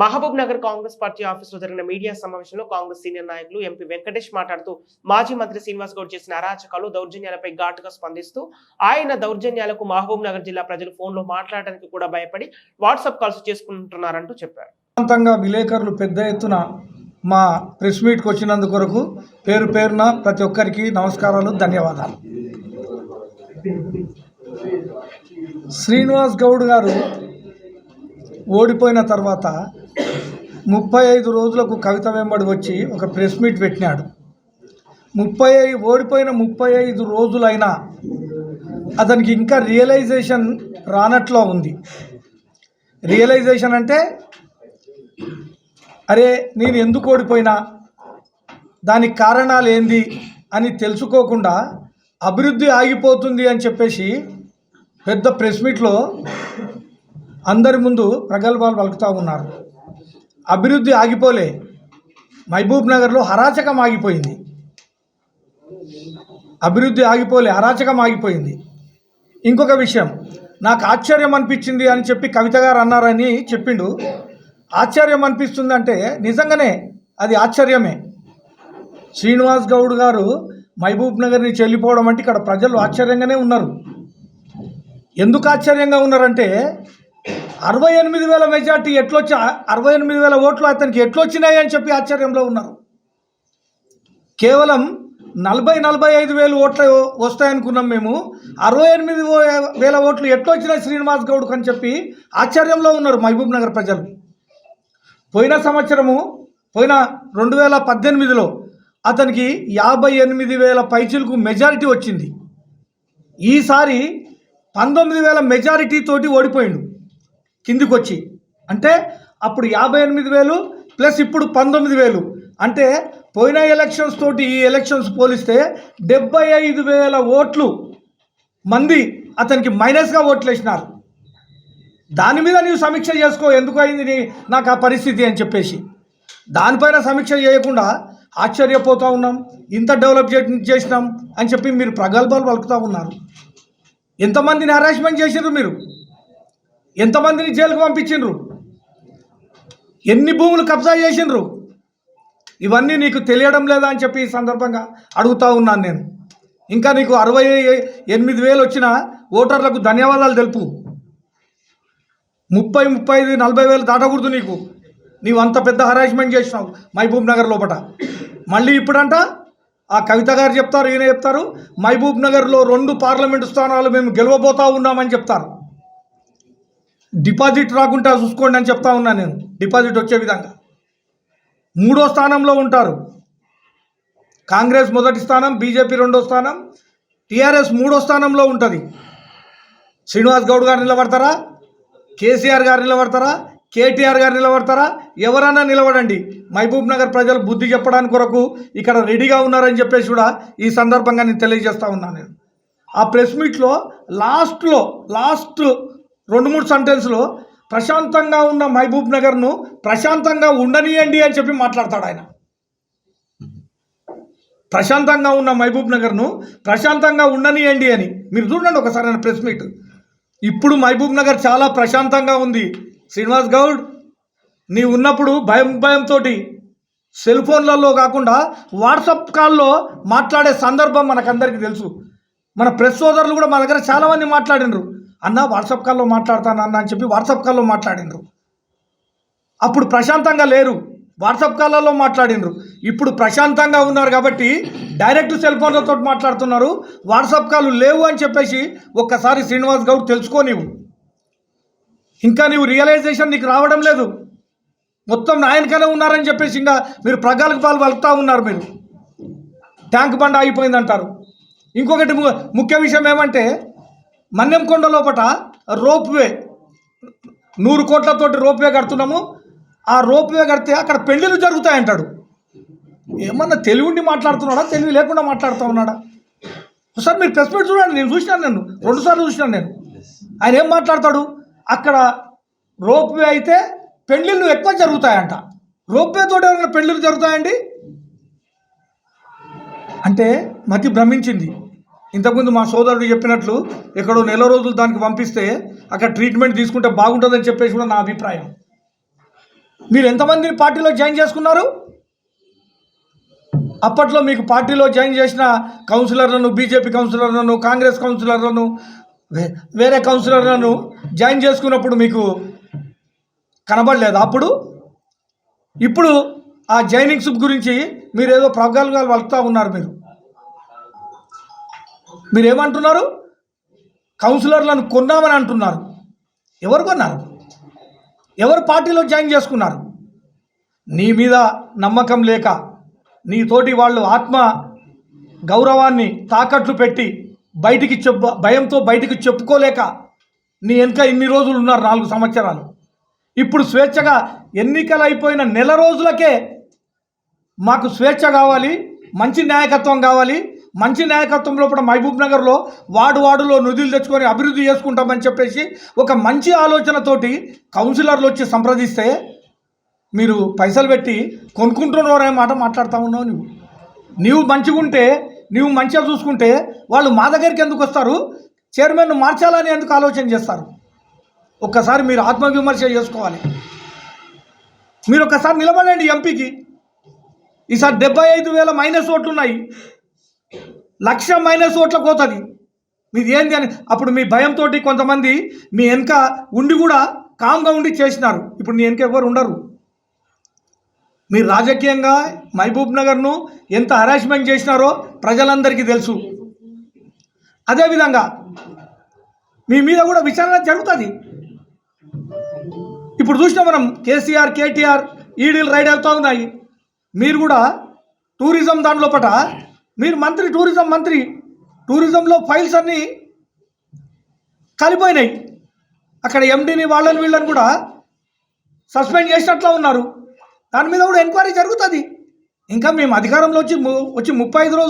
Mahabub Nagar Congress party ఆఫీసులో జరిగిన media సమావేశంలో కాంగ్రెస్ సీనియర్ నాయకులు ఎంపీ వెంకటేష్ మాట్లాడుతూ మాజీ మంత్రి శ్రీనివాస్ గౌడ్ చేసిన అరాచకాలు దౌర్జన్యాలపై ఘాటుగా స్పందిస్తూ ఆయన దౌర్జన్యాలకు మహబూబ్ నగర్ జిల్లా ప్రజలు ఫోన్లో మాట్లాడడానికి కూడా భయపడి వాట్సాప్ కాల్స్ చేసుకుంటున్నారంటూ చెప్పారు. విలేకరులు పెద్ద ఎత్తున మా ప్రెస్ మీట్కి వచ్చినందుకు కొరకు పేరు పేరున ప్రతి ఒక్కరికి నమస్కారాలు ధన్యవాదాలు. శ్రీనివాస్ గౌడ్ గారు ఓడిపోయిన తర్వాత ముప్పై ఐదు రోజులకు కవిత వెంబడి వచ్చి ఒక ప్రెస్ మీట్ పెట్టినాడు. ముప్పై ఐదు ఓడిపోయిన ముప్పై ఐదు రోజులైనా అతనికి ఇంకా రియలైజేషన్ రానట్లో ఉంది. రియలైజేషన్ అంటే అరే నేను ఎందుకు ఓడిపోయినా? దానికి కారణాలు ఏంది అని తెలుసుకోకుండా అభివృద్ధి ఆగిపోతుంది అని చెప్పేసి పెద్ద ప్రెస్ మీట్లో అందరి ముందు ప్రగల్భాలు పలుకుతూ ఉన్నారు. అభివృద్ధి ఆగిపోలే. మహబూబ్ నగర్లో హరాచకం ఆగిపోయింది. అభివృద్ధి ఆగిపోలే అరాచకం ఆగిపోయింది. ఇంకొక విషయం నాకు ఆశ్చర్యం అనిపించింది అని చెప్పి కవిత గారు అన్నారని చెప్పిండు. ఆశ్చర్యం అనిపిస్తుందంటే నిజంగానే అది ఆశ్చర్యమే. శ్రీనివాస్ గౌడ్ గారు మహబూబ్ నగర్ని చెల్లిపోవడం అంటే ఇక్కడ ప్రజలు ఆశ్చర్యంగానే ఉన్నారు. ఎందుకు ఆశ్చర్యంగా ఉన్నారంటే అరవై ఎనిమిది వేల మెజార్టీ ఎట్లొచ్చి అరవై ఎనిమిది వేల ఓట్లు అతనికి ఎట్లొచ్చినాయి అని చెప్పి ఆశ్చర్యంలో ఉన్నారు. కేవలం నలభై నలభై ఐదు వేలు ఓట్లు వస్తాయనుకున్నాం మేము. అరవై ఎనిమిది ఓ- వేల ఓట్లు ఎట్లొచ్చినాయి శ్రీనివాస్ గౌడ్కు అని చెప్పి ఆశ్చర్యంలో ఉన్నారు మహబూబ్ నగర్ ప్రజలు. పోయిన సంవత్సరము పోయిన రెండు వేల పద్దెనిమిదిలో అతనికి యాభై ఎనిమిది వేల పైచిలకు మెజారిటీ వచ్చింది. ఈసారి పంతొమ్మిది వేల మెజారిటీ తోటి ఓడిపోయిండు. కిందికి వచ్చి అంటే అప్పుడు యాభై ఎనిమిది వేలు ప్లస్ ఇప్పుడు పంతొమ్మిది వేలు. అంటే పోయిన ఎలక్షన్స్ తోటి ఈ ఎలక్షన్స్ పోలిస్తే డెబ్బై ఐదు వేల ఓట్లు మంది అతనికి మైనస్గా ఓట్లు వేసినారు దాని మీద నీవు సమీక్ష చేసుకో ఎందుకు అయింది నీ నాకు ఆ పరిస్థితి అని చెప్పేసి. దానిపైన సమీక్ష చేయకుండా ఆశ్చర్యపోతూ ఉన్నాం ఇంత డెవలప్ చేసినాం అని చెప్పి మీరు ప్రగల్భాలు పలుకుతూ ఉన్నారు. ఎంతమందిని హరాస్మెంట్ చేసిండ్రు మీరు? ఎంతమందిని జైలుకు పంపించిండ్రు? ఎన్ని భూములు కబ్జా చేసిండ్రు? ఇవన్నీ నీకు తెలియడం లేదా అని చెప్పి ఈ సందర్భంగా అడుగుతూ ఉన్నాను నేను. ఇంకా నీకు అరవై ఎనిమిది వేలు వచ్చిన ఓటర్లకు ధన్యవాదాలు తెలుపు. ముప్పై ముప్పై ఐదు నలభై వేలు దాటకూడదు నీకు. నీవు అంత పెద్ద హరాస్మెంట్ చేసినావు మహబూబ్ నగర్ లోపట. మళ్ళీ ఇప్పుడంట ఆ కవిత గారు చెప్తారు ఈయన చెప్తారు మహబూబ్ నగర్లో రెండు పార్లమెంటు స్థానాలు మేము గెలవబోతా ఉన్నామని చెప్తారు. డిపాజిట్ రాకుండా చూసుకోండి అని చెప్తా ఉన్నా నేను. డిపాజిట్ వచ్చే విధంగా. మూడో స్థానంలో ఉంటారు. కాంగ్రెస్ మొదటి స్థానం బీజేపీ రెండో స్థానం టీఆర్ఎస్ మూడో స్థానంలో ఉంటుంది. శ్రీనివాస్ గౌడ్ గారు నిలబడతారా? కేసీఆర్ గారు నిలబడతారా? కేటీఆర్ గారు నిలబడతారా? ఎవరన్నా నిలబడండి. మహబూబ్ నగర్ ప్రజలు బుద్ధి చెప్పడానికి కొరకు ఇక్కడ రెడీగా ఉన్నారని చెప్పేసి కూడా ఈ సందర్భంగా నేను తెలియజేస్తా ఉన్నాను నేను. ఆ ప్రెస్ మీట్లో లాస్ట్లో లాస్ట్ రెండు మూడు సెంటెన్స్లో ప్రశాంతంగా ఉన్న మహబూబ్ నగర్ను ప్రశాంతంగా ఉండనియండి అని చెప్పి మాట్లాడతాడు ఆయన. ప్రశాంతంగా ఉన్న మహబూబ్ నగర్ను ప్రశాంతంగా ఉండనియండి అని. మీరు చూడండి ఒకసారి ఆయన ప్రెస్ మీట్ ఇప్పుడు మహబూబ్ నగర్ చాలా ప్రశాంతంగా ఉంది. శ్రీనివాస్ గౌడ్ నీ ఉన్నప్పుడు భయం భయంతో సెల్ ఫోన్లలో కాకుండా వాట్సాప్ కాల్లో మాట్లాడే సందర్భం మనకందరికీ తెలుసు. మన ప్రెస్ సోదరులు కూడా మా దగ్గర చాలామంది మాట్లాడినరు. అన్న వాట్సాప్ కాల్లో మాట్లాడతాను అన్న అని చెప్పి వాట్సాప్ కాల్లో మాట్లాడినరు అప్పుడు ప్రశాంతంగా లేరు. వాట్సాప్ కాల్లో మాట్లాడినరు ఇప్పుడు ప్రశాంతంగా ఉన్నారు కాబట్టి డైరెక్ట్ సెల్ ఫోన్లతో మాట్లాడుతున్నారు. వాట్సాప్ కాల్ లేవు అని చెప్పేసి ఒక్కసారి శ్రీనివాస్ గౌడ్ తెలుసుకో నీవు. ఇంకా నీవు రియలైజేషన్ నీకు రావడం లేదు. మొత్తం నాయనకనే ఉన్నారని చెప్పేసి ఇంకా మీరు ప్రగాలకు పాలు పలుకుతూ ఉన్నారు మీరు. ట్యాంక్ బండ్ ఆగిపోయిందంటారు. ఇంకొకటి ము- ముఖ్య విషయం ఏమంటే మన్నెంకొండ లోపట రోప్వే. నూరు కోట్లతోటి రోప్వే కడుతున్నాము. ఆ రోప్వే కడితే అక్కడ పెళ్ళిళ్ళు జరుగుతాయంటాడు. ఏమన్నా తెలివిండి మాట్లాడుతున్నాడా? తెలివి లేకుండా మాట్లాడుతూ ఉన్నాడా? ఒకసారి మీరు ప్రెస్ మీట్ చూడండి నేను చూసినాను నేను. రెండుసార్లు చూసినాను నేను. ఆయన ఏం మాట్లాడతాడు? అక్కడ రోప్వే అయితే పెళ్ళిళ్ళు ఎక్కువ జరుగుతాయంట. రోప్వే తోటి ఎవరైనా పెళ్ళిళ్ళు జరుగుతాయండి? అంటే మతి భ్రమించింది. ఇంతకుముందు మా సోదరుడు చెప్పినట్లు ఎక్కడో నెల రోజులు దానికి పంపిస్తే అక్కడ ట్రీట్మెంట్ తీసుకుంటే బాగుంటుందని చెప్పేసి కూడా నా అభిప్రాయం. మీరు ఎంతమందిని పార్టీలో జాయిన్ చేసుకున్నారు? అప్పట్లో మీకు పార్టీలో జాయిన్ చేసిన కౌన్సిలర్లను బీజేపీ కౌన్సిలర్లను కాంగ్రెస్ కౌన్సిలర్లను వే- వేరే కౌన్సిలర్లను జాయిన్ చేసుకున్నప్పుడు మీకు కనబడలేదు అప్పుడు? ఇప్పుడు ఆ జైనింగ్స్ గురించి మీరు ఏదో ప్రగాలుగా వలుపుతూ ఉన్నారు మీరు. మీరు ఏమంటున్నారు కౌన్సిలర్లను కొన్నామని అంటున్నారు. ఎవరు కొన్నారు? ఎవరు పార్టీలో జాయిన్ చేసుకున్నారు? నీ మీద నమ్మకం లేక నీ తోటి వాళ్ళు ఆత్మ గౌరవాన్ని తాకట్లు పెట్టి బయటికి చెప్ప భయంతో బయటికి చెప్పుకోలేక నీ వెనక ఇన్ని రోజులు ఉన్నారు నాలుగు సంవత్సరాలు. ఇప్పుడు స్వేచ్ఛగా ఎన్నికలు అయిపోయిన నెల రోజులకే మాకు స్వేచ్ఛ కావాలి మంచి నాయకత్వం కావాలి మంచి నాయకత్వంలో కూడా మహబూబ్ నగర్లో వార్డు వార్డులో నిధులు తెచ్చుకొని అభివృద్ధి చేసుకుంటామని చెప్పేసి ఒక మంచి ఆలోచనతోటి కౌన్సిలర్లు వచ్చి సంప్రదిస్తే మీరు పైసలు పెట్టి కొనుక్కుంటున్నారనే మాట మాట్లాడుతూ ఉన్నావు నువ్వు. నీవు మంచిగా ఉంటే నీవు మంచిగా చూసుకుంటే వాళ్ళు మా దగ్గరికి ఎందుకు వస్తారు? చైర్మన్ను మార్చాలని ఎందుకు ఆలోచన చేస్తారు? ఒక్కసారి మీరు ఆత్మవిమర్శ చేసుకోవాలి. మీరు ఒక్కసారి నిలబడండి ఎంపీకి. ఈసారి డెబ్బై ఐదు వేల మైనస్ ఓట్లు ఉన్నాయి లక్ష మైనస్ ఓట్ల కోతది. మీది ఏంది అని అప్పుడు మీ భయంతో కొంతమంది మీ వెనక ఉండి కూడా కామ్గా ఉండి చేసినారు. ఇప్పుడు నీ వెనక ఎవరు ఉండరు. మీరు రాజకీయంగా మహబూబ్ నగర్ను ఎంత హరాస్మెంట్ చేసినారో ప్రజలందరికీ తెలుసు. అదేవిధంగా మీ మీద కూడా విచారణ జరుగుతుంది. ఇప్పుడు చూసినా మనం కేసీఆర్ కేటీఆర్ ఈడీలు రైడ్ అవుతూ ఉన్నాయి. మీరు కూడా టూరిజం దాని లోపల మీరు మంత్రి టూరిజం మంత్రి టూరిజంలో ఫైల్స్ అన్నీ కలిపోయినాయి అక్కడ ఎండీని వాళ్ళని వీళ్ళని కూడా సస్పెండ్ చేసినట్లా ఉన్నారు. దాని మీద కూడా ఎంక్వైరీ జరుగుతుంది. ఇంకా మేము అధికారంలో వచ్చి వచ్చి ముప్పై ఐదు రోజులు